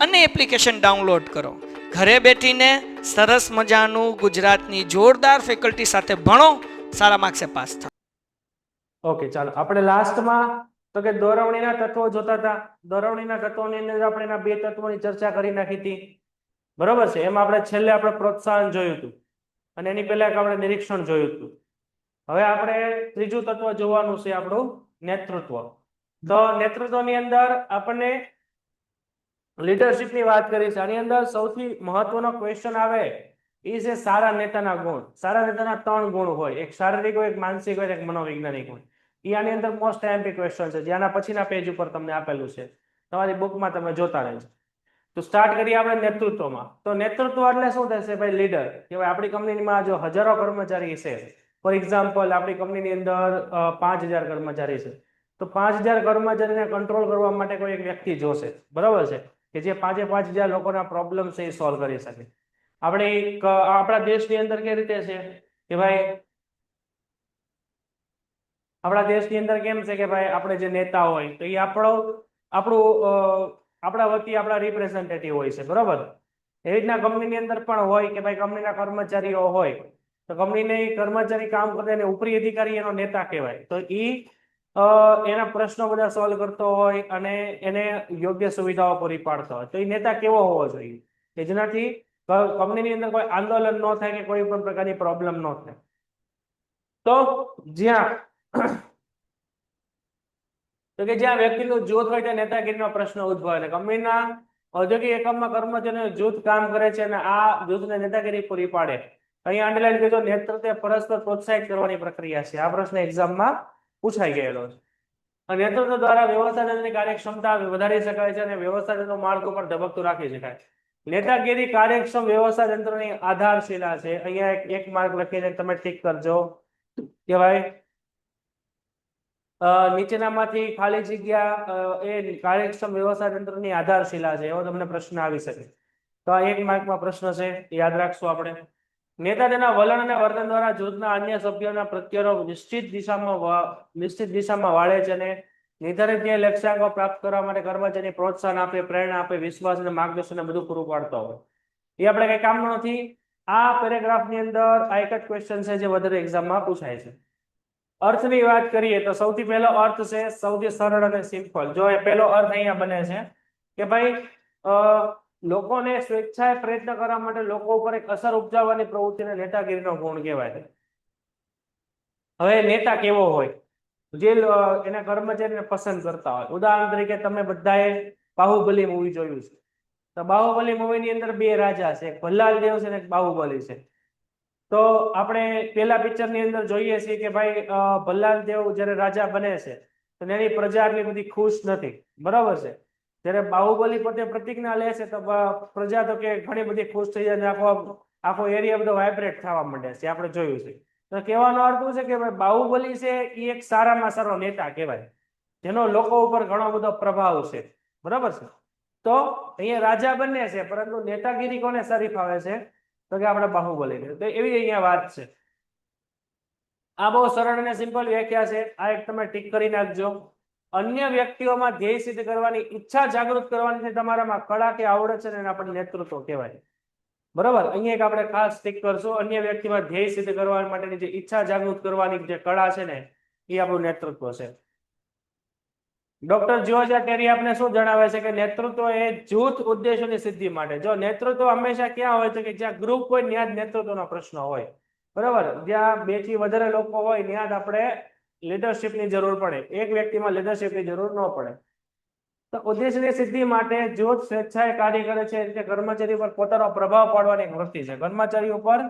અને application download કરો. ઘરે બેઠીને સરસ મજાનું ગુજરાતની જોરદાર ફેકલ્ટી સાથે ભણો, સારા માર્ક્સે પાસ થાઓ ઓકે ચાલો. આપણે લાસ્ટમાં તો કે દોરવણીના તત્વો જોતા હતા. દોરવણીના તત્વોની અંદર આપણે એના બે તત્વોની ચર્ચા કરી નાખી હતી. બરોબર છે? એમાં આપણે છેલ્લે આપણે પ્રોત્સાહન જોયું હતું. અને એની પહેલા આપણે નિરીક્ષણ જોયું હતું. હવે આપણે ત્રીજું તત્વ જોવાનું છે આપણું નેતૃત્વ. તો નેતૃત્વની અંદર આપણને લીડરશિપની વાત કરીશ આની અંદર સૌથી મહત્વનો ક્વેશ્ચન આવે એ છે સારા નેતાના ગુણ. સારા નેતાના ત્રણ ગુણ હોય. એક શારીરિક હોય, એક માનસિક હોય, એક મનોવૈજ્ઞાનિક હોય. એ આની અંદર મોસ્ટ એમ્પી ક્વેશ્ચન છે. જેના પછીના પેજ ઉપર તમને આપેલું છે. તમારી બુકમાં તમે જોતા રહેજો. તો સ્ટાર્ટ કરીએ આપણે નેતૃત્વમાં. તો નેતૃત્વ એટલે શું થશે ભાઈ? લીડર કે ભાઈ આપણી કંપનીમાં જો હજારો કર્મચારી છે. ફોર એક્ઝામ્પલ આપણી કંપનીની અંદર પાંચ હજાર કર્મચારી છે. તો પાંચ હજાર કર્મચારીને કંટ્રોલ કરવા માટે કોઈ એક વ્યક્તિ જોશે. બરાબર છે? કે જે પાંચે પાંચ હજાર લોકોના પ્રોબ્લેમ છે એ સોલ્વ કરી શકે. આપણે આપણા દેશની અંદર કઈ રીતે છે? કે ભાઈ આપણા દેશની અંદર કેમ છે કે ભાઈ આપણે જે નેતા હોય તો એ આપણો આપણું આપણા વતી આપણા રિપ્રેઝેન્ટેટિવ હોય છે બરોબર? એવી રીતના કંપનીની અંદર પણ હોય કે ભાઈ કંપનીના કર્મચારીઓ હોય તો કંપનીને કર્મચારી કામ કરે અને ઉપરી અધિકારી એનો નેતા કહેવાય. તો અ, એના પ્રશ્નો બધા સોલ્વ કરતો હોય અને એને યોગ્ય સુવિધાઓ પૂરી પાડતો હોય. તો એ નેતા કેવો હોવો જોઈએ? કે જેનાથી કંપનીની અંદર કોઈ આંદોલન ન થાય કે કોઈ પણ પ્રકારની પ્રોબ્લેમ ન થાય. તો જ્યાં તો કે જ્યાં વ્યક્તિનું જૂથ હોય ત્યાં નેતાગીરીનો પ્રશ્ન ઉદ્ભવે એટલે કંપનીના ઔદ્યોગિક એકમમાં કર્મચારીઓનું જૂથ કામ કરે છે અને આ જૂથને નેતાગીરી પૂરી પાડે. અહીંયા અંડરલાઈન કીધું, નેતૃત્વ પરસ્પર પ્રોત્સાહિત કરવાની પ્રક્રિયા છે. આ પ્રશ્ન એક્ઝામમાં પૂછાઈ ગયેલો છે. નેતૃત્વ દ્વારા વ્યવસ્થાતંત્રની કાર્યક્ષમતા વધારી શકાય છે અને વ્યવસ્થાતંત્રનું માળખું પણ ધબકતું રાખી શકાય નેતાગીરી કાર્યક્ષમ વ્યવસ્થા તંત્રની આધારશિલા છે. અહીંયા એક માર્ક લખીને તમે ઠીક કરજો. કે ભાઈ નીચેનામાંથી ખાલી જગ્યા એ કાર્યક્ષમ વ્યવસ્થા તંત્રની આધારશિલા છે. એવો તમને પ્રશ્ન આવી શકે. તો આ એક માર્કમાં પ્રશ્ન છે. યાદ રાખશું આપણે. નેતા તેના વલણ અને વર્તન દ્વારા જૂથના અન્ય સભ્યોના પ્રત્યેનો નિશ્ચિત દિશામાં નિશ્ચિત દિશામાં વાળે છે અને નિર્ધારિત ધ્યેય લક્ષ્યાંકો પ્રાપ્ત કરવા માટે કર્મચારીને પ્રોત્સાહન આપે પ્રેરણા આપે વિશ્વાસ અને માર્ગદર્શન બધું પૂરું પાડતો હોય. એ આપણે કઈ કામનું નથી આ પેરેગ્રાફની અંદર આ એક જ ક્વેશ્ચન છે જે વધારે એક્ઝામમાં પૂછાય છે. અર્થની વાત કરીએ તો સૌથી પહેલો અર્થ છે સૌથી સરળ અને સિમ્પલ જો એ પહેલો અર્થ અહીંયા બને છે કે ભાઈ અ, લોકોને સ્વેચ્છાએ પ્રયત્ન કરવા માટે લોકો ઉપર એક અસર ઉપજાવવાની પ્રવૃત્તિને નેતાગીરીનો ગુણ કહેવાય છે. હવે નેતા કેવો હોય? જે એના કર્મચારીને પસંદ કરતા હોય. ઉદાહરણ તરીકે તમે બધાએ બાહુબલી મૂવી જોયું છે. તો બાહુબલી મૂવીની અંદર બે રાજા છે. એક ભલ્લાલ દેવ છે અને એક બાહુબલી છે. તો આપણે પેલા પિક્ચરની અંદર જોઈએ છીએ કે ભાઈ ભલ્લાલ દેવ જ્યારે રાજા બને છે, તો એની પ્રજા એટલી બધી ખુશ નથી. બરાબર છે? જ્યારે બાહુબલી પોતે પ્રતિજ્ઞા લે છે, તો પ્રજા તો કે ઘણી બધી ખુશ થઈ જાય આખો આખો એરિયા બધો વાઇબ્રેટ થવા માંડે છે, આપણે જોયું છે. તો કહેવાનો અર્થ શું છે કે બાહુબલી છે એ એક સારામાં સારો નેતા કહેવાય. જેનો લોકો ઉપર ઘણો બધો પ્રભાવ છે. બરાબર છે? તો અહીંયા રાજા બને છે, પરંતુ નેતાગીરી કોને સારી ફાવે છે? તો કે આપણે બાહુબલી તો એવી અહીંયા વાત છે. આ બહુ સરળ અને સિમ્પલ વ્યાખ્યા છે. આ એક તમે ટીક કરી નાખજો. અન્ય વ્યક્તિઓમાં ધ્યેય સિદ્ધ કરવાની ઈચ્છા જાગૃત કરવાની છે તમારામાં કળા કે આવડત છે આપણે નેતૃત્વ કહેવાય. બરોબર? અહીંયા એક આપણે ખાસ સ્ટીક કરશું. અન્ય વ્યક્તિમાં ધ્યેય સિદ્ધ કરવા માટેની જે ઈચ્છા જાગૃત કરવાની જે કળા છે ને, એ આપણું નેતૃત્વ છે. ડોક્ટર જ્યોર્જ ટેરી આપને શું જણાવે છે કે નેતૃત્વ એ જૂથ ઉદ્દેશોની સિદ્ધિ માટે. જો નેતૃત્વ હંમેશા ક્યાં હોય છે કે જ્યાં ગ્રુપ હોય ત્યાં જ નેતૃત્વનો પ્રશ્ન હોય. બરાબર? જ્યાં બેથી વધારે લોકો હોય ત્યાં જ આપણે લીડરશિપની જરૂર પડે. એક વ્યક્તિમાં લીડરશીપની જરૂર ન પડે. તો ઉદ્દેશની સિદ્ધિ માટે જૂથ સ્વેચ્છાએ કાર્ય કરે છે એટલે કર્મચારી પર પોતાનો પ્રભાવ પાડવાની એક વૃત્તિ છે. કર્મચારી ઉપર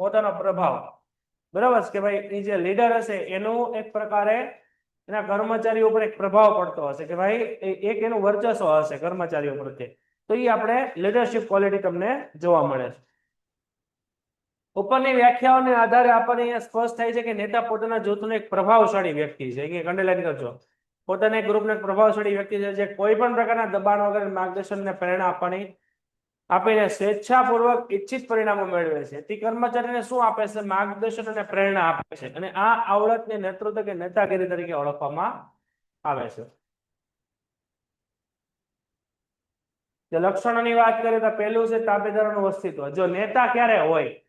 પોતાનો પ્રભાવ. બરાબર કે ભાઈ એ જે લીડર હશે, એનું એક પ્રકારે એના કર્મચારીઓ ઉપર એક પ્રભાવ પડતો હશે કે ભાઈ એક એનું વર્ચસ્વ હશે કર્મચારીઓ પ્રત્યે તો એ આપણે લીડરશિપ ક્વોલિટી તમને જોવા મળે છે. ઉપરની વ્યાખ્યાઓને આધારે આપણને અહીંયા સ્પષ્ટ થાય છે કે નેતા પોતાના જૂથનો એક પ્રભાવશાળી વ્યક્તિ છે. અહીંયા અંડરલાઈન કરજો પોતાના એક ગ્રુપનો એક પ્રભાવશાળી વ્યક્તિ છે જે કોઈ પણ પ્રકારના દબાણ વગર માર્ગદર્શન અને પ્રેરણા આપવાની, આપીને સ્વેચ્છાપૂર્વક ઈચ્છિત પરિણામો મેળવે છે. તે કર્મચારીને શું આપે છે? માર્ગદર્શન અને પ્રેરણા આપે છે. અને આ આવડતને નેતૃત્વ કે નેતાગીરી તરીકે ઓળખવામાં આવે છે. લક્ષણોની વાત કરીએ તો પહેલું છે તાબેદારોનું અસ્તિત્વ. જો નેતા ક્યારે હોય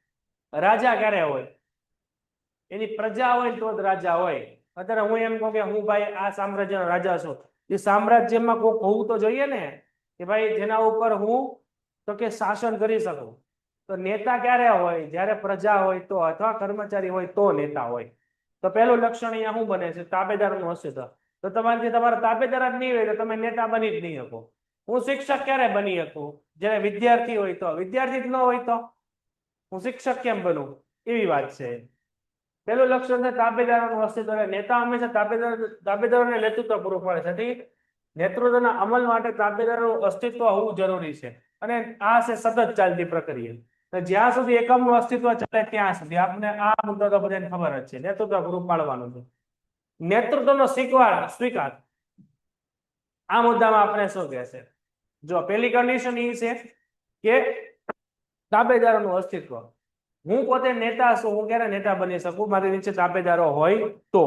રાજા ક્યારે હોય? એની પ્રજા હોય તો જ રાજા હોય. અત્યારે હું એમ કહું કે હું ભાઈ આ સામ્રાજ્યનો રાજા છું. એ સામ્રાજ્યમાં કોઈક હોવું તો જોઈએ ને કે ભાઈ જેના ઉપર હું તો કે શાસન કરી શકું. તો નેતા ક્યારે હોય? જ્યારે પ્રજા હોય તો અથવા કર્મચારી હોય તો નેતા હોય. તો પહેલું લક્ષણ અહીંયા શું બને છે? તાબેદારનું હશે તો તમારાથી તમારા તાબેદાર જ નહીં હોય તો તમે નેતા બની જ નહીં શકો. હું શિક્ષક ક્યારે બની શકું? જ્યારે વિદ્યાર્થી હોય તો. વિદ્યાર્થી જ ન હોય તો. હું શિક્ષક કેમ બનું? એવી વાત છે. પેલું લક્ષણ છે તાબેદારોનું અસ્તિત્વ નેતા હંમેશા તાબેદાર તાબેદારોને નેતૃત્વ પૂરું પાડે છે. નેતૃત્વના અમલ માટે તાબેદારોનું અસ્તિત્વ હોવું જરૂરી છે. અને આ છે સતત ચાલતી પ્રક્રિયા. જ્યાં સુધી એકમનું અસ્તિત્વ ચાલે ત્યાં સુધી આપણે આ મુદ્દો તો બધાને ખબર જ છે. નેતૃત્વ પૂરું પાડવાનું છે. નેતૃત્વનો સ્વીકાર સ્વીકાર. આ મુદ્દામાં આપણે શું કહેશે? જો પહેલી કન્ડિશન એ છે કે તાબેદારોનું અસ્તિત્વ. હું પોતે નેતા છું, હું ક્યારે નેતા બની શકું? મારી નીચે તાબેદારો હોય તો.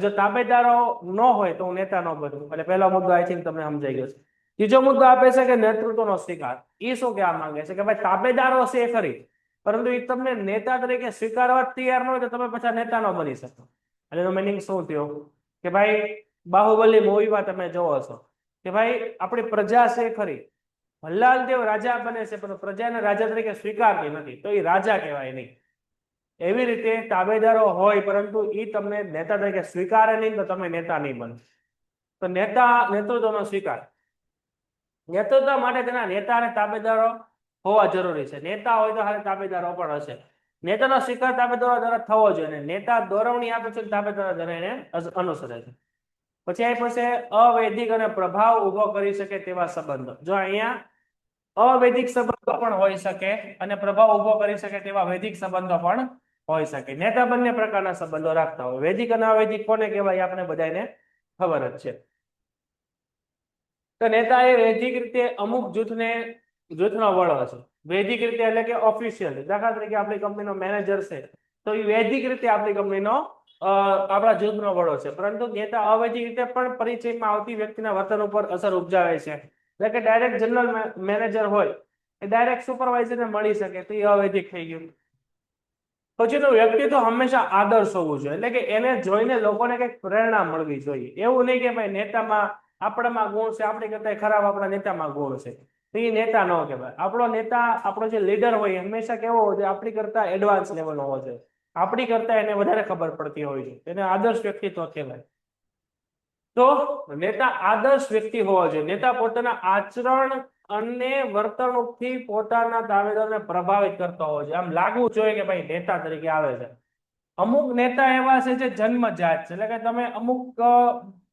જો તાબેદારો ન હોય તો હું નેતા ન બનું. એટલે પહેલો મુદ્દો આઈ થિંક તમને સમજાઈ ગયો છે. ત્રીજો મુદ્દો આપે છે કે નેતૃત્વનો સ્વીકાર. એ શું કહેવા માંગે છે? કે ભાઈ તાબેદારો છે ખરી. પરંતુ એ તમને નેતા તરીકે સ્વીકારવા તૈયાર ન હોય તો તમે પછી નેતા ન બની શકો. એટલે એનો મિનિંગ શું થયો? કે ભાઈ બાહુબલી મૂવીમાં તમે જોવો છો. કે ભાઈ આપણી પ્રજા છે ખરી. ભલ્લાલ દેવ રાજા બને છે, પણ પ્રજાને રાજા તરીકે સ્વીકારતી નથી. તો એ રાજા કહેવાય નહીં. એવી રીતે તાબેદારો હોય, પરંતુ એ તમને નેતા તરીકે સ્વીકારે નહીં તો તમે નેતા નહીં બનો તો નેતા નેતૃત્વનો સ્વીકાર. નેતૃત્વ માટે તેના નેતા અને તાબેદારો હોવા જરૂરી છે. નેતા હોય તો હારે તાબેદારો પણ હશે. નેતાનો સ્વીકાર તાબેદારો દ્વારા થવો જોઈએ અને નેતા દોરવણી આપે છે તાબેદારો દ્વારા એને અનુસરે છે. પછી અહીં પાસે અવૈધિક અને પ્રભાવ ઊભો કરી શકે તેવા સંબંધો. જો અહીંયા અવૈધિક સંબંધો પણ હોઈ શકે અને પ્રભાવ ઊભો કરી શકે તેવા વૈદિક સંબંધો પણ હોઈ શકે. નેતા બંને પ્રકારના સંબંધો રાખતા હોય. વૈદિક અને અવૈધિક કોને કહેવાય આપણે બધાને ખબર જ છે. તો નેતા એ વૈદિક રીતે અમુક જૂથને, જૂથનો વડો છે. વૈદિક રીતે એટલે કે ઓફિશિયલ દાખલા તરીકે આપણી કંપનીનો મેનેજર છે. તો એ વૈદિક રીતે આપણી કંપનીનો આપણા જૂથનો વડો છે. પરંતુ નેતા અવૈધિક રીતે પણ પરિચયમાં આવતી વ્યક્તિના વર્તન ઉપર અસર ઉપજાવે છે. એટલે કે ડાયરેક્ટ જનરલ મેનેજર હોય, એ ડાયરેક્ટ સુપરવાઇઝરને મળી શકે, તો એ અવૈધિક થઈ ગયું. પછીનું વ્યક્તિત્વ હંમેશા આદર્શ હોવું જોઈએ, એટલે કે એને જોઈને લોકોને કંઈક પ્રેરણા મળવી જોઈએ. એવું નહીં કે ભાઈ નેતામાં આપણામાં ગુણ છે, આપણી કરતા ખરાબ આપણા નેતામાં ગુણ છે. તો એ નેતા ન કહેવાય. આપણો નેતા, આપણો જે લીડર હોય હંમેશા કેવો હોય છે આપણી કરતા એડવાન્સ લેવલ હોય જોઈએ. આપણી કરતા એને વધારે ખબર પડતી હોય છે. એને આદર્શ વ્યક્તિત્વ કહેવાય. તો નેતા આદર્શ વ્યક્તિ હોવો જોઈએ. નેતા પોતાના આચરણ અને વર્તણૂકથી પોતાના દાવેદારને પ્રભાવિત કરતો હોવો જોઈએ. આમ લાગવું જોઈએ કે ભાઈ નેતા તરીકે આવે છે. અમુક નેતા એવા છે જે જન્મજાત છે. એટલે કે તમે અમુક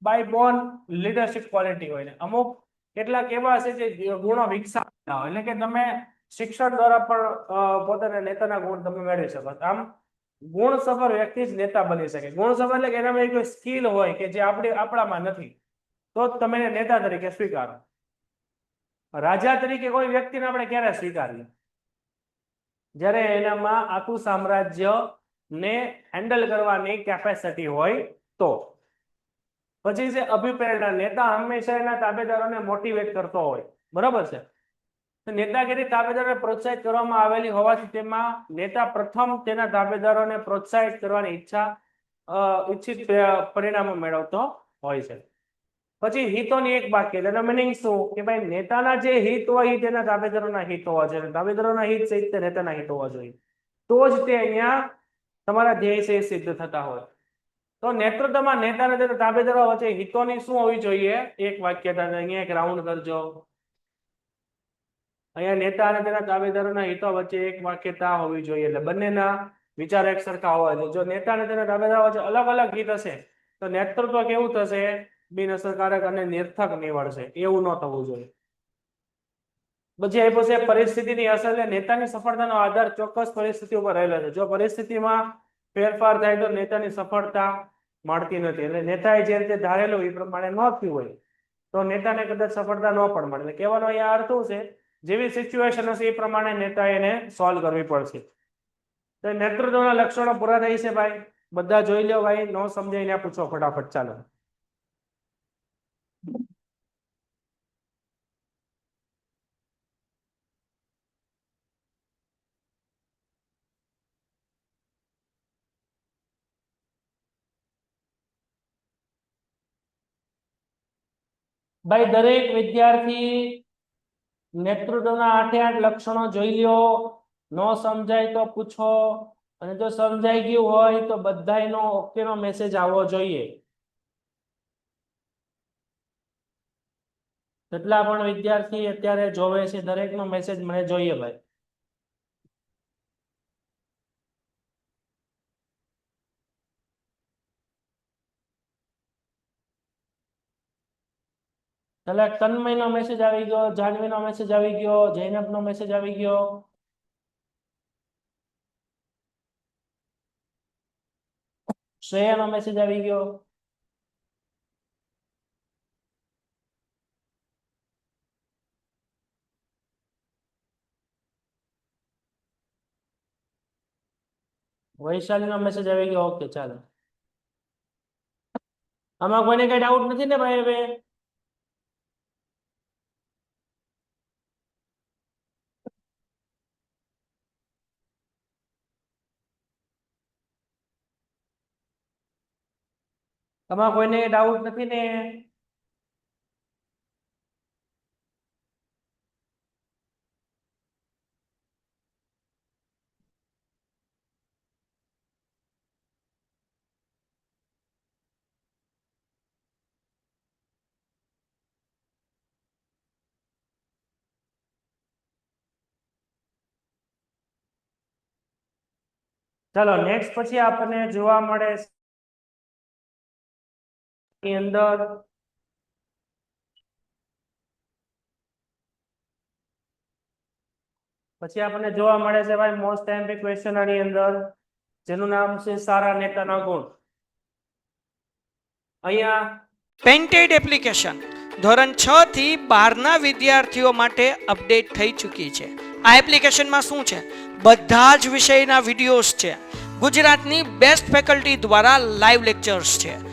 બાય બોર્ન લીડરશિપ ક્વોલિટી હોય ને. અમુક કેટલાક એવા છે જે ગુણો વિકસાવતા હોય. એટલે કે તમે શિક્ષણ દ્વારા પણ પોતાના નેતાના ગુણ તમે મેળવી શકો આમ ગુણસભર વ્યક્તિ જ નેતા બની શકે. ગુણસભર એટલે કે એનામાં કોઈ સ્કિલ હોય કે જે આપણે આપણામાં નથી. તો જ તમે નેતા તરીકે સ્વીકારો. રાજા તરીકે કોઈ વ્યક્તિને આપણે ક્યારે સ્વીકારીએ? જ્યારે એનામાં આખું સામ્રાજ્ય ને હેન્ડલ કરવાની કેપેસિટી હોય તો. પછી છે અભિપ્રેરણા, નેતા હંમેશા એના તાબેદારોને મોટિવેટ કરતો હોય. બરાબર છે? નેતાગીરી તાબેદારોને પ્રોત્સાહિત કરવામાં આવેલી હોવાથી તેમાં નેતા પ્રથમ તેના તાબેદારોને પ્રોત્સાહિત કરવાની ઈચ્છા ઈચ્છિત પરિણામો મેળવતો હોય છે. પછી હિતોની એક વાક્ય તેનો મિનિંગ શું? કે ભાઈ નેતાના જે હિત હોય તેના તાબેદારોના હિત હોવા જોઈએ. તાબેદારોના હિત સહિત નેતાના હિત હોવા જોઈએ. તો જ તે અહીંયા તમારા ધ્યેય છે સિદ્ધ થતા હોય. તો નેતૃત્વમાં નેતા અને તેના તાબેદારો વચ્ચે હિતોની શું હોવી જોઈએ? એક વાક્યતા અહીંયા એક રાઉન્ડ કરજો. અહીંયા નેતા અને તેના દાવેદારોના હિતો વચ્ચે એક વાક્યતા હોવી જોઈએ. એટલે બંનેના વિચાર એક સરખા હોવા જોઈએ જો નેતા અને તેના દાવેદારો વચ્ચે અલગ અલગ હિત હશે, તો નેતૃત્વ કેવું થશે? બિન અસરકારક અને નિર્થક નીવડશે. એવું ન થવું જોઈએ. પછી આપ્યો છે પરિસ્થિતિની અસર નેતાની સફળતાનો આધાર ચોક્કસ પરિસ્થિતિ ઉપર રહેલો છે. જો પરિસ્થિતિમાં ફેરફાર થાય તો નેતાની સફળતા મળતી નથી. એટલે નેતાએ જે રીતે ધારેલું એ પ્રમાણે ન થયું હોય, તો નેતાને કદાચ સફળતા ન પણ મળે. એટલે કહેવાનો અહીંયા અર્થ શું છે? જેવી સિચ્યુએશન હશે એ પ્રમાણે નેતા એને સોલ્વ કરવી પડશે. તો નેતૃત્વના લક્ષણો પૂરા થઈ છે ભાઈ? બધા જોઈ લો ભાઈ, ન સમજાઈને પૂછો ફટાફટ, ચાલો. ભાઈ, દરેક વિદ્યાર્થી નેતૃત્વના આઠે આઠ લક્ષણો જોઈ લ્યો. ન સમજાય તો પૂછો. અને જો સમજાઈ ગયું હોય તો બધાયનો ઓકે નો મેસેજ આવવો જોઈએ. જેટલા પણ વિદ્યાર્થી અત્યારે જોવે છે, દરેકનો મેસેજ મને જોઈએ ભાઈ. એટલે તન્મય નો મેસેજ આવી ગયો જાનવી નો મેસેજ આવી ગયો જૈનબ નો મેસેજ આવી ગયો. શ્રેયા નો મેસેજ આવી ગયો. વૈશાલી નો મેસેજ આવી ગયો. ઓકે ચાલો. આમાં કોઈને કઈ ડાઉટ નથી ને ભાઈ હવે? આમાં કોઈને ડાઉટ નથી ને. ચાલો નેક્સ્ટ પછી આપણને જોવા મળે ની અંદર પછી આપણને જોવા મળે છે ભાઈ મોસ્ટ એમ્પી ક્વેશ્ચન આની અંદર, જેનું નામ છે સારા નેતાના ગુણ. અહીંયા પેન્ટેડ એપ્લિકેશન ધોરણ છ થી બારના વિદ્યાર્થીઓ માટે અપડેટ થઈ ચૂકી છે. આ એપ્લિકેશનમાં શું છે? બધા જ વિષયના વિડીયોઝ છે. ગુજરાતની બેસ્ટ ફેકલ્ટી દ્વારા લાઈવ લેક્ચર્સ છે.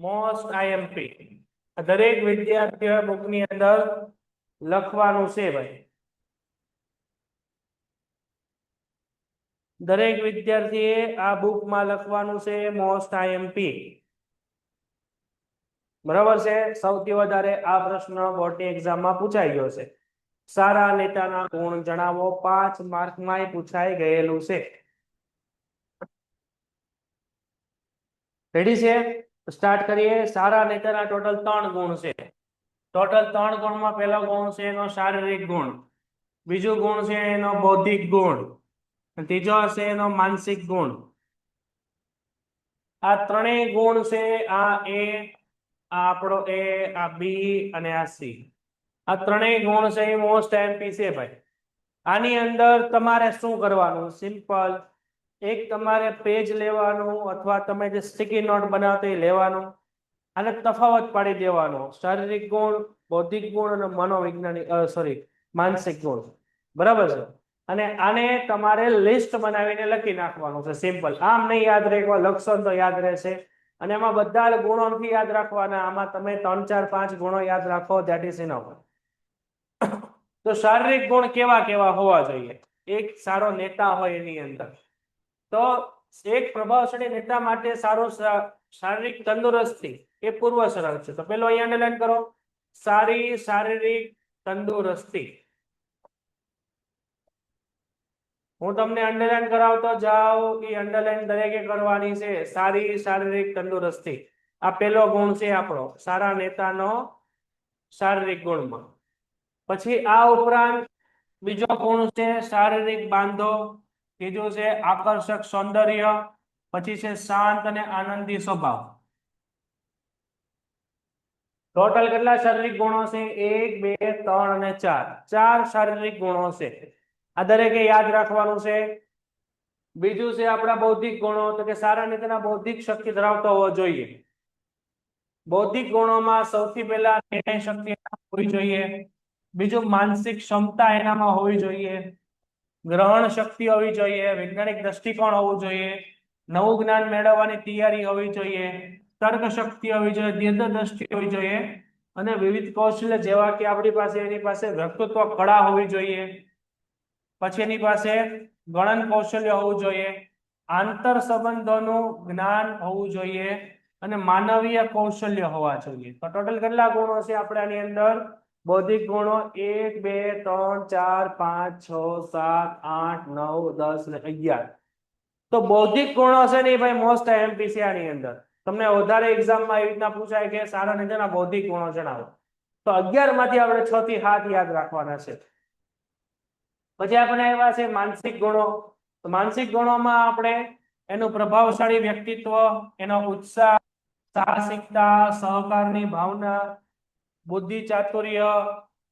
મોસ્ટ આઈએમપી દરેક વિદ્યાર્થીએ બુકની અંદર લખવાનું છે ભાઈ. દરેક વિદ્યાર્થીએ આ બુકમાં લખવાનું છે મોસ્ટ આઈએમપી બરાબર છે? સૌથી વધારે આ પ્રશ્ન બોર્ડની એક્ઝામમાં પૂછાઈ ગયો છે. સારા નેતાના ગુણ જણાવો, પાંચ માર્કમાં પૂછાઈ ગયેલું છે. રેડી છે? સ્ટાર્ટ કરીએ. સારા નેતાના ટોટલ ત્રણ ગુણ છે. ટોટલ ત્રણ ગુણમાં પહેલો ગુણ છે એનો શારીરિક ગુણ. બીજો ગુણ છે એનો બૌદ્ધિક ગુણ. ત્રીજો હશે એનો માનસિક ગુણ. આ ત્રણેય ગુણ છે, આ એ, આ આપણો એ, આ બી અને આ સી. આ ત્રણેય ગુણ છે એ મોસ્ટ એમપી છે ભાઈ. આની અંદર તમારે શું કરવાનું? સિમ્પલ એક તમારે પેજ લેવાનું અથવા તમે જે સ્ટીકી નોટ બનાવતો એ લેવાનું. અને તફાવત પાડી દેવાનો. શારીરિક ગુણ, બૌદ્ધિક ગુણ અને મનોવૈજ્ઞાનિક સોરી માનસિક ગુણ. બરાબર છે? અને આને તમારે લિસ્ટ બનાવીને લખી નાખવાનું છે. સિમ્પલ આમ નહીં યાદ રહે લક્ષણ તો યાદ રહેશે. અને એમાં બધા ગુણો નથી યાદ રાખવાના. આમાં તમે ત્રણ, ચાર, પાંચ ગુણો યાદ રાખો દેટ ઇઝ ઇનફ તો શારીરિક ગુણ કેવા કેવા હોવા જોઈએ? એક સારો નેતા હોય એની અંદર. તો એક પ્રભાવશાળી નેતા માટે સારો શારીરિક તંદુરસ્તી એ પૂર્વ શરત છે. તો પેલો અહીંયા અંડરલાઈન કરો. સારી શારીરિક તંદુરસ્તી. હું તમને અંડરલાઈન કરાવતો જાઉં એ અંડરલાઈન દરેકે કરવાની છે. સારી શારીરિક તંદુરસ્તી. આ પેલો ગુણ છે આપણો. સારા નેતાનો શારીરિક ગુણમાં. પછી આ ઉપરાંત બીજો ગુણ છે શારીરિક બાંધો. ત્રીજું છે આકર્ષક સૌંદર્ય, પછી છે શાંત અને આનંદી સ્વભાવ. ટોટલ કેટલા શારીરિક ગુણો છે? એક, બે, ત્રણ અને ચાર. ચાર શારીરિક ગુણો છે. આ દરેકે યાદ રાખવાનું છે. બીજું છે આપણા બૌદ્ધિક ગુણો. તો કે સારા નેતાના બૌદ્ધિક શક્તિ ધરાવતો હોવો જોઈએ. બૌદ્ધિક ગુણોમાં સૌથી પહેલા નિર્ણય શક્તિ હોવી જોઈએ. બીજું માનસિક ક્ષમતા એનામાં હોવી જોઈએ. ગ્રહણ શક્તિ હોવી જોઈએ, વૈજ્ઞાનિક દ્રષ્ટિકોણ હોવું જોઈએ, નવું જ્ઞાન મેળવવાની તૈયારી હોવી જોઈએ, તર્ક શક્તિ હોવી જોઈએ દીર્ઘદ્રષ્ટિ હોવી જોઈએ અને વિવિધ કૌશલ્ય જેવા કે આપણી પાસે એની પાસે વ્યક્તિત્વ કળા હોવી જોઈએ. પછી એની પાસે ગણન કૌશલ્ય હોવું જોઈએ, આંતર સંબંધોનું જ્ઞાન હોવું જોઈએ અને માનવીય કૌશલ્ય હોવા જોઈએ. તો ટોટલ કેટલા ગુણો છે આપણે આની અંદર? બૌદ્ધિક ગુણો એક, બે, ત્રણ, ચાર, પાંચ, છ, સાત, આઠ, નવ, દસ ને અગિયાર. તો બૌદ્ધિક ગુણો છે ને ભાઈ મોસ્ટ એમપીસી આની અંદર. તમને વધારે એક્ઝામમાં એવી રીતના પૂછાય કે સારા નીચેના બૌદ્ધિક ગુણો જણાવો. તો અગિયારમાંથી આપણે છ થી સાત યાદ રાખવાના છે. પછી આપણે આવ્યા છે માનસિક ગુણો. તો માનસિક ગુણોમાં આપણે એનું પ્રભાવશાળી વ્યક્તિત્વ, એનો ઉત્સાહ, સાહસિકતા, સહકારની ભાવના બુદ્ધિ ચાતુર્ય,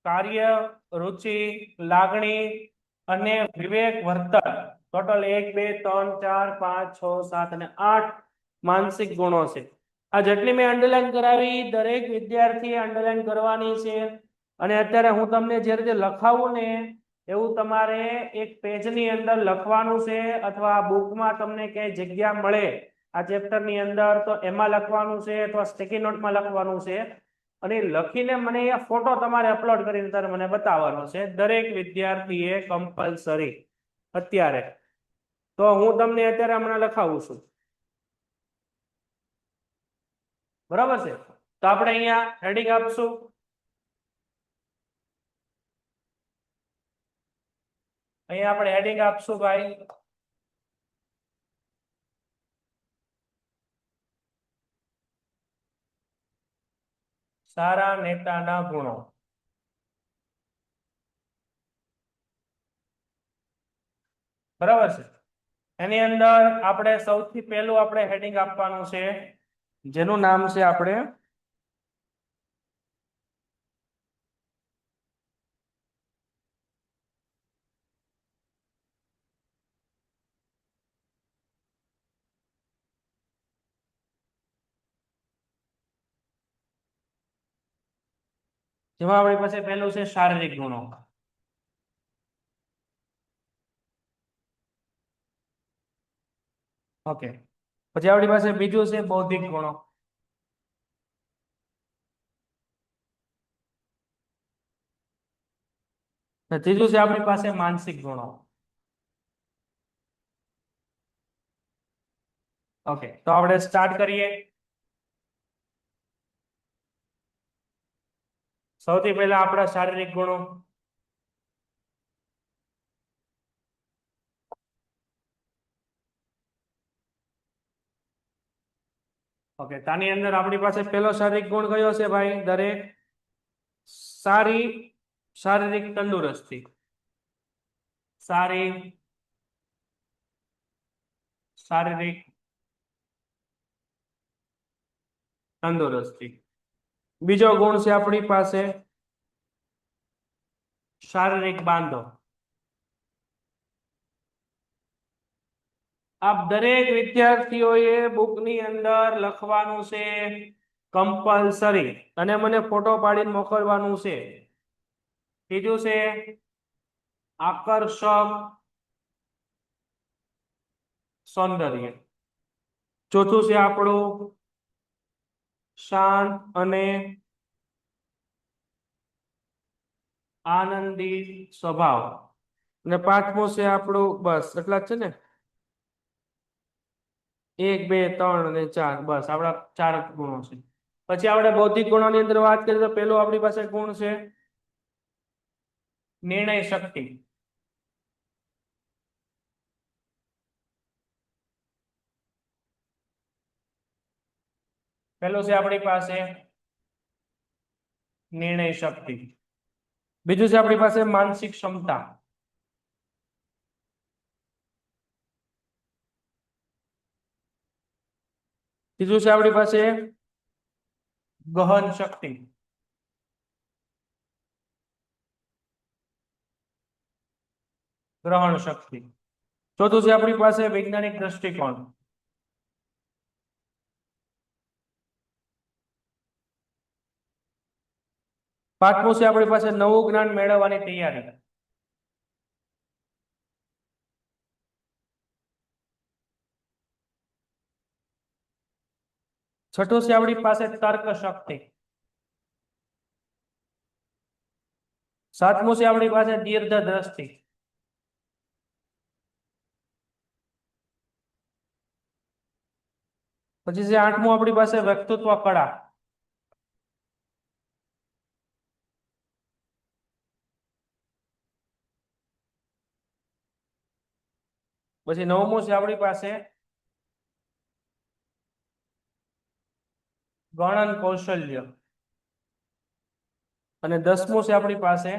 કાર્ય, રુચિ, લાગણી અને વિવેક વર્તન. ટોટલ એક, બે, ત્રણ, ચાર, પાંચ, છ, સાત અને આઠ માનસિક ગુણો છે. આ જેટલી મેં અંડરલાઈન કરાવી, દરેક વિદ્યાર્થીએ અંડરલાઈન કરવાની છે. અને અત્યારે હું તમને જે રીતે લખાવું ને, એવું તમારે એક પેજની અંદર લખવાનું છે અથવા બુકમાં તમને ક્યાંય જગ્યા મળે. આ ચેપ્ટરની અંદર તો એમાં લખવાનું છે અથવા સ્ટીકી નોટમાં લખવાનું છે. અને લખીને મને એ ફોટો તમારે અપલોડ કરીને તારે મને બતાવવાનો છે. દરેક વિદ્યાર્થીએ કમ્પલસરી અત્યારે. તો હું તમને અત્યારે હમણાં લખાવું છું. બરાબર છે? તો આપણે અહીંયા હેડિંગ આપશું. અહીંયા આપણે હેડિંગ આપશું ભાઈ. સારા નેતાના ગુણો. બરાબર છે? એની અંદર આપણે સૌથી પહેલું આપણે હેડિંગ આપવાનું છે, જેનું નામ છે આપણે જેમાં આપણી પાસે પહેલું છે શારીરિક ગુણો ઓકે પછી આપણી પાસે બીજું છે બૌદ્ધિક ગુણો ને ત્રીજું છે આપણી પાસે માનસિક ગુણો ઓકે તો આપણે સ્ટાર્ટ કરીએ સૌથી પહેલા આપણા શારીરિક ગુણો. ઓકે તાની અંદર આપણી પાસે પહેલો શારીરિક ગુણ કયો છે ભાઈ? દરેક સારી શારીરિક તંદુરસ્તી. સારી શારીરિક તંદુરસ્તી. બીજો ગુણ છે આપણી પાસે શારીરિક બાંધો. આપ દરેક વિદ્યાર્થીઓએ બુકની અંદર લખવાનું છે કમ્પલસરી અને મને ફોટો પાડીને મોકલવાનું છે. બીજું છે આકર્ષક સૌંદર્ય. ચોથું છે આપણું શાંત અને આનંદી સ્વભાવ. અને પાંચમો છે આપણું બસ, એટલા છે ને? એક, બે, ત્રણ અને ચાર, બસ, આપણા ચાર ગુણો છે. પછી આપણે બૌદ્ધિક ગુણોની અંદર વાત કરીએ તો પેલો આપણી પાસે ગુણ છે નિર્ણય શક્તિ. પેલું છે આપણી પાસે નિર્ણય શક્તિ. બીજું છે આપણી પાસે માનસિક ક્ષમતા. ત્રીજું છે આપણી પાસે ગહન શક્તિ. ગ્રહણ શક્તિ. ચોથું છે આપણી પાસે વૈજ્ઞાનિક દ્રષ્ટિકોણ. પાંચમું છે આપણી પાસે નવું જ્ઞાન મેળવવાની તૈયારી. છઠ્ઠું છે આપણી પાસે તર્ક શક્તિ. સાતમું છે આપણી પાસે દીર્ઘ દ્રષ્ટિ. પછી છે આઠમું આપણી પાસે વ્યક્તિત્વ કળા. પછી નવમું છે આપણી પાસે ગણન કૌશલ્ય. અને દસમું છે આપણી પાસે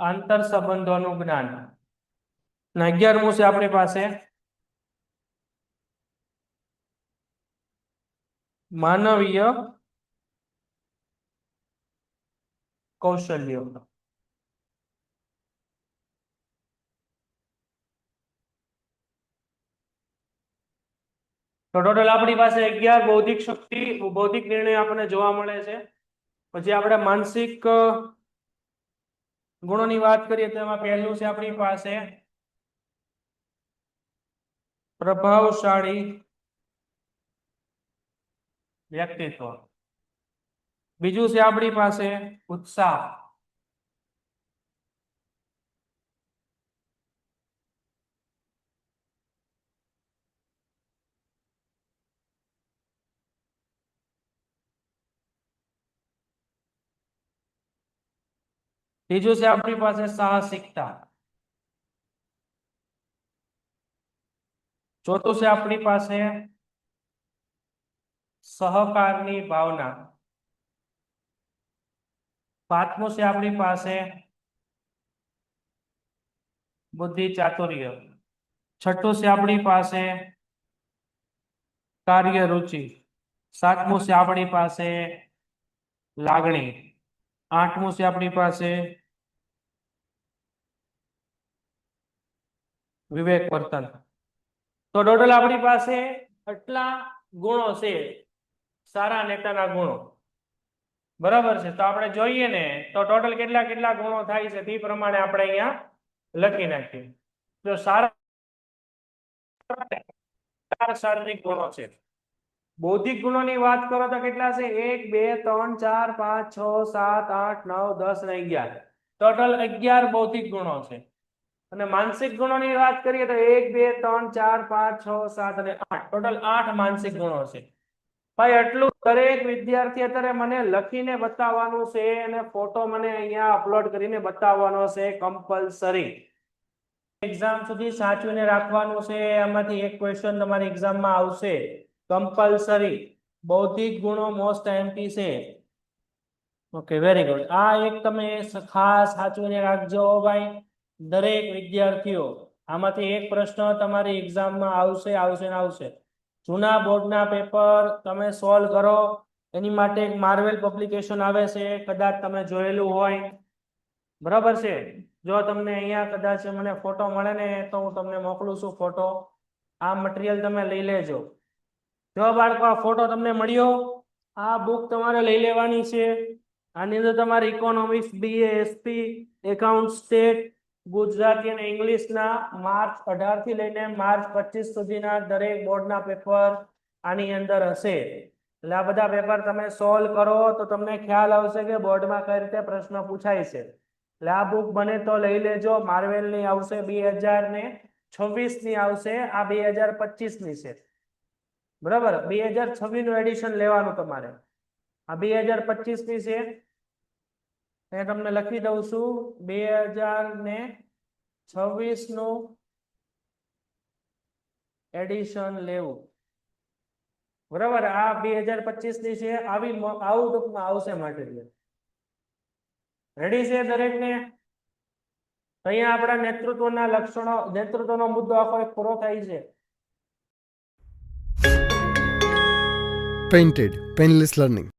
આંતર સંબંધોનું જ્ઞાન. અને અગિયારમું છે આપણી પાસે માનવીય કૌશલ્યો. તો ટોટલ આપણી પાસે અગિયાર બૌદ્ધિક શક્તિ, બૌદ્ધિક નિર્ણય આપણને જોવા મળે છે. પછી આપણે માનસિક ગુણોની વાત કરીએ તો એમાં પહેલું છે આપણી પાસે પ્રભાવશાળી વ્યક્તિત્વ. બીજું છે આપણી પાસે ઉત્સાહ. ત્રીજું છે આપણી પાસે સાહસિકતા ચોથું છે આપણી પાસે સહકારની ભાવના પાંચમું છે આપણી પાસે બુદ્ધિ ચાતુર્ય છઠ્ઠું છે આપણી પાસે કાર્ય રુચિ સાતમું છે આપણી પાસે લાગણી આઠમું છે આપણી પાસે વિવેક વર્તન. તો ટોટલ આપણી પાસે આટલા ગુણો છે. સારા નેતાના ગુણો. બરાબર છે? તો આપણે જોઈએ ને, તો ટોટલ કેટલા કેટલા ગુણો થાય છે તે પ્રમાણે આપણે અહીંયા લખી નાખીએ. જો સારા શારીરિક ગુણો છે. બૌદ્ધિક ગુણોની વાત કરો તો કેટલા છે? એક, બે, ત્રણ, ચાર, પાંચ, છ, સાત, આઠ, નવ, દસ અને અગિયાર. ટોટલ અગિયાર બૌદ્ધિક ગુણો છે. અને માનસિક ગુણોની વાત કરીએ તો એક, બે, ત્રણ, ચાર, પાંચ, છ, સાત અને આઠ. ટોટલ આઠ માનસિક ગુણો છે. ભાઈ એટલું દરેક વિદ્યાર્થી અત્યારે મને લખીને બતાવવાનું છે અને ફોટો મને અહીંયા અપલોડ કરીને બતાવવાનો છે કમ્પલસરી એક્ઝામ સુધી સાચવીને રાખવાનું છે. એમાંથી એક ક્વેશ્ચન તમારી એક્ઝામમાં આવશે. કમ્પલસરી બૌદ્ધિક ગુણો મોસ્ટ એમપી છે. ઓકે વેરી ગુડ આ એક તમે ખાસ સાચવીને રાખજો ભાઈ. દરેક વિદ્યાર્થીઓ, આમાંથી એક પ્રશ્ન તમારી એક્ઝામમાં આવશે આવશે ને આવશે. જૂના બોર્ડના પેપર તમે સોલ્વ કરો, એની માટે એક માર્વેલ પબ્લિકેશન આવે છે, કદાચ તમે જોયેલું હોય. બરાબર છે? જો તમને અહીંયા કદાચ મને ફોટો મળે ને, તો હું તમને મોકલું છું ફોટો આ મટીરિયલ તમે લઈ લેજો. જો બાળકો, આ ફોટો તમને મળ્યો? આ બુક તમારે લઈ લેવાની છે. આની અંદર તમારે economics BA SP account state Gujarati અને ઇંગ્લિશના માર્ચ અઢારથી લઈને માર્ચ પચીસ સુધીના દરેક બોર્ડના પેપર આની અંદર હશે. એટલે આ બધા પેપર તમે સોલ્વ કરો તો તમને ખ્યાલ આવશે કે બોર્ડમાં કઈ રીતે પ્રશ્ન પૂછાય છે. એટલે આ બુક બને તો લઈ લેજો. માર્વેલની આવશે બે હજાર ને છવ્વીસની આવશે. આ બે હજાર પચીસની છે. બરાબર? બે હજાર છવ્વીસનું એડિશન લેવાનું તમારે. આ બે હજાર પચીસની છે. તમને લખી દઉં છું બે હજાર ને છવ્વીસનું એડિશન લેવું. બરાબર? આ બે હજાર પચીસની છે, આવી આવું ટૂંકમાં આવશે મટીરિયલ રેડી છે દરેક ને અહીંયા આપણા નેતૃત્વના લક્ષણો, નેતૃત્વનો મુદ્દો આખો એક પૂરો થાય છે. Painted painless Learning.